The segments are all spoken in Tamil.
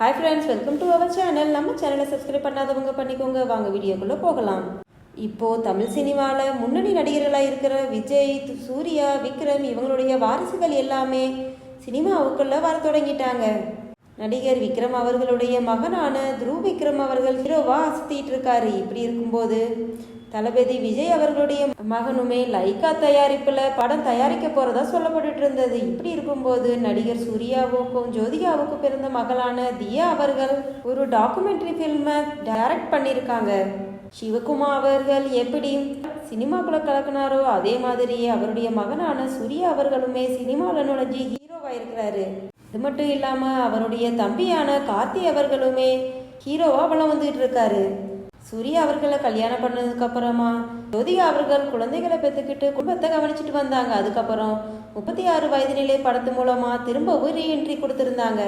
Hi friends welcome to our channel நம்ம சேனலை சப்ஸ்கிரைப் பண்ணாதவங்க பண்ணிக்கோங்க. வாங்க வீடியோக்குள்ளே போகலாம். இப்போது தமிழ் சினிமாவில் முன்னணி நடிகர்களாக இருக்கிற விஜய் சூர்யா விக்ரம் இவங்களுடைய வாரிசுகள் எல்லாமே சினிமாவுக்குள்ளே வர தொடங்கிட்டாங்க. நடிகர் விக்ரம் அவர்களுடைய மகனான துருவ் விக்ரம் அவர்கள் ஹீரோவாக அசத்திட்டு இருக்காரு. இப்படி இருக்கும்போது தளபதி விஜய் அவர்களுடைய மகனுமே லைக்கா தயாரிப்பில் படம் தயாரிக்க போகிறதா சொல்லப்பட்டுட்டு இருந்தது இப்படி இருக்கும்போது நடிகர் சூர்யாவுக்கும் ஜோதிகாவுக்கும் பிறந்த மகளான தியா அவர்கள் ஒரு டாக்குமெண்ட்ரி ஃபில்மை டைரக்ட் பண்ணியிருக்காங்க. சிவகுமார் அவர்கள் எப்படி சினிமாக்குள்ள கலக்குனாரோ அதே மாதிரி அவருடைய மகனான சூர்யா அவர்களுமே சினிமாவில் நுழைஞ்சி ஹீரோவாக இருக்கிறாரு. இது மட்டும் இல்லாமல் அவருடைய தம்பியான கார்த்தி அவர்களுமே ஹீரோவாக வளம் வந்துட்டு இருக்காரு. சூர்யா அவர்களை கல்யாணம் பண்ணதுக்கு அப்புறமா ஜோதிகா அவர்கள் குழந்தைகளை பெற்றுக்கிட்டு குடும்பத்தை கவனிச்சிட்டு வந்தாங்க. அதுக்கப்புறம் முப்பத்தி ஆறு வயது நிலை படத்து மூலமா திரும்பவும் ரீஎன்ட்ரி கொடுத்துருந்தாங்க.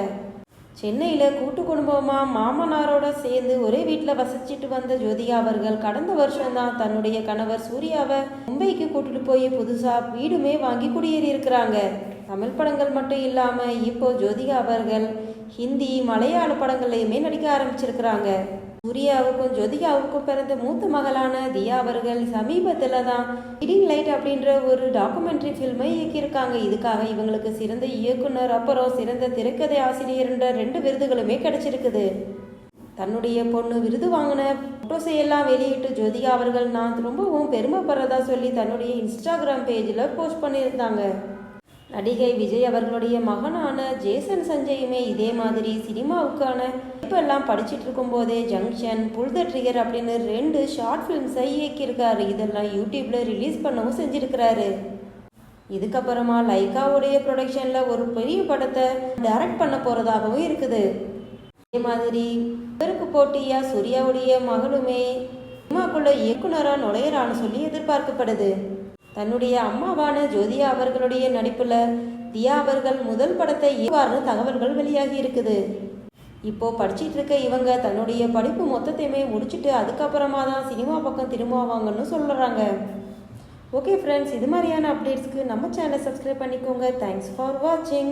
சென்னையில கூட்டு குடும்பமா மாமனாரோட சேர்ந்து ஒரே வீட்டில் வசிச்சிட்டு வந்த ஜோதிகா அவர்கள் கடந்த வருஷம்தான் தன்னுடைய கணவர் சூர்யாவை மும்பைக்கு கூட்டிட்டு போய் புதுசா வீடுமே வாங்கி குடியேறி இருக்கிறாங்க. தமிழ் படங்கள் மட்டும் இல்லாம இப்போ ஜோதிகா அவர்கள் ஹிந்தி மலையாள படங்கள்லையுமே நடிக்க ஆரம்பிச்சிருக்கிறாங்க. சூர்யாவுக்கும் ஜோதிகாவுக்கும் பிறந்த மூத்த மகளான தியா அவர்கள் சமீபத்தில் தான் ஹிடிங் லைட் அப்படின்ற ஒரு டாக்குமெண்ட்ரி ஃபில்மை இயக்கியிருக்காங்க. இதுக்காக இவங்களுக்கு சிறந்த இயக்குனர் அப்புறம் சிறந்த திரைக்கதை ஆசிரியர்ன்ற ரெண்டு விருதுகளுமே கிடைச்சிருக்குது. தன்னுடைய பொண்ணு விருது வாங்கின ஃபோட்டோஸை எல்லாம் வெளியிட்டு ஜோதிகா அவர்கள் நான் ரொம்பவும் பெருமைப்படுறதா சொல்லி தன்னுடைய இன்ஸ்டாகிராம் பேஜில் போஸ்ட் பண்ணியிருந்தாங்க. நடிகை விஜய் அவர்களுடைய மகனான ஜேசன் சஞ்சயுமே இதே மாதிரி சினிமாவுக்கான இப்பெல்லாம் படிச்சிட்டு இருக்கும்போதே ஜங்ஷன் புல் த ட்ரிகர் அப்படின்னு ரெண்டு ஷார்ட் ஃபிலிம்ஸை இயக்கியிருக்காரு. இதெல்லாம் யூடியூப்ல ரிலீஸ் பண்ணவும் செஞ்சிருக்கிறாரு. இதுக்கப்புறமா லைக்காவுடைய ப்ரொடக்ஷனில் ஒரு பெரிய படத்தை டைரக்ட் பண்ண போகிறதாகவும் இருக்குது. அதே மாதிரி இவருக்கு போட்டியா சூர்யாவுடைய மகளுமே சினிமாக்குள்ள இயக்குனராக நுழையிறான்னு சொல்லி எதிர்பார்க்கப்படுது. தன்னுடைய அம்மாவான ஜோதியா அவர்களுடைய நடிப்புல தியா அவர்கள் முதல் படத்தை இவ்வாறு தகவல்கள் வெளியாகி இருக்குது. இப்போ படிச்சிட்டு இருக்க இவங்க தன்னுடைய படிப்பு மொத்தத்தையுமே முடிச்சுட்டு அதுக்கப்புறமா தான் சினிமா பக்கம் திரும்புவாங்கன்னு சொல்லுறாங்க ஓகே ஃப்ரெண்ட்ஸ் இது மாதிரியான அப்டேட்ஸ்க்கு நம்ம சேனலை சப்ஸ்கிரைப் பண்ணிக்கோங்க. தேங்க்ஸ் ஃபார் வாட்சிங்